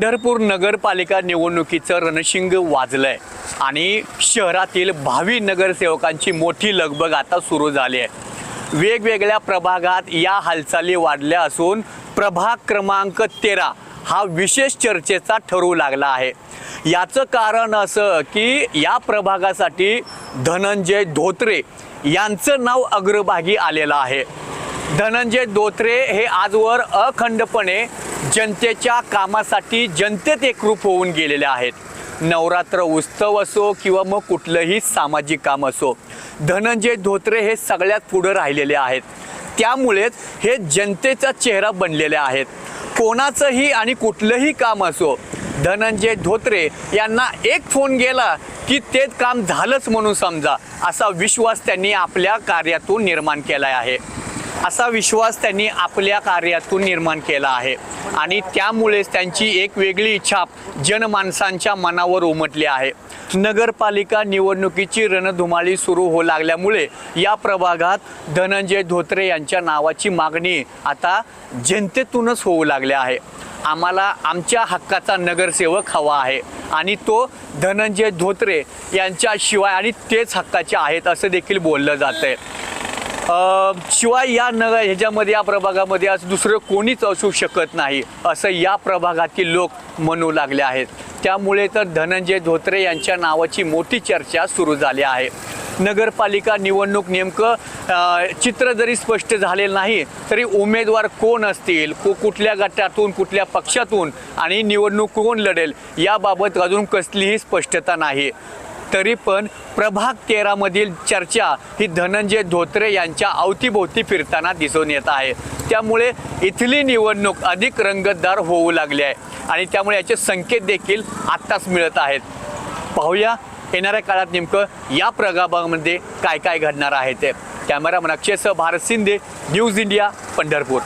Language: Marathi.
पंढरपूर नगरपालिका निवडणुकीचं रणशिंग वाजलंय. आणि शहरातील भावी नगरसेवकांची मोठी लगबग आता सुरू झाली आहे. वेगवेगळ्या प्रभागात या हालचाली वाढल्या असून प्रभाग क्रमांक तेरा हा विशेष चर्चेचा ठरू लागला आहे. याचं कारण असं की या प्रभागासाठी धनंजय धोत्रे यांचं नाव अग्रभागी आलेलं आहे. धनंजय धोत्रे हे आजवर अखंडपणे जनतेच्या कामासाठी जनतेत एकरूप होऊन गेलेले आहेत. नवरात्र उत्सव असो किंवा मग कुठलंही सामाजिक काम असो धनंजय धोत्रे हे सगळ्यात पुढं राहिलेले आहेत. त्यामुळेच हे जनतेचा चेहरा बनलेले आहेत. कोणाचंही आणि कुठलंही काम असो धनंजय धोत्रे यांना एक फोन गेला की ते काम झालंच म्हणून समजा असा विश्वास त्यांनी आपल्या कार्यातून निर्माण केला आहे. असा विश्वास त्यांनी आपल्या कार्यातून निर्माण केला आहे. आणि त्यामुळेच त्यांची एक वेगळी इच्छा जनमानसांच्या मनावर उमटली आहे. नगरपालिका निवडणुकीची रणधुमाळी सुरू होऊ लागल्यामुळे या प्रभागात धनंजय धोत्रे यांच्या नावाची मागणी आता जनतेतूनच होऊ लागली आहे. आम्हाला आमच्या हक्काचा नगरसेवक हवा आहे आणि तो धनंजय धोत्रे यांच्याशिवाय आणि तेच हक्काचे आहेत असं देखील बोललं जातं आहे शिवाय या नगर ह्याच्यामध्ये या प्रभागामध्ये आज दुसरं कोणीच असू शकत नाही असं या प्रभागातील लोक म्हणू लागले आहेत. त्यामुळे तर धनंजय धोत्रे यांच्या नावाची मोठी चर्चा सुरू झाली आहे. नगरपालिका निवडणूक नेमकं चित्र जरी स्पष्ट झालेलं नाही तरी उमेदवार कोण असतील को कुठल्या गटातून कुठल्या पक्षातून आणि निवडणूक कोण लढेल याबाबत अजून कसलीही स्पष्टता नाही. तरी पण प्रभाग तेरामधील चर्चा ही धनंजय धोत्रे यांच्या अवतीभोवती फिरताना दिसून येत आहे. त्यामुळे इथली निवडणूक अधिक रंगतदार होऊ लागली आहे आणि त्यामुळे याचे संकेत देखील आत्ताच मिळत आहेत. पाहूया येणाऱ्या काळात नेमकं या प्रभागामध्ये काय काय घडणार आहे ते. कॅमेरामन अक्षयसह भारत शिंदे न्यूज इंडिया पंढरपूर.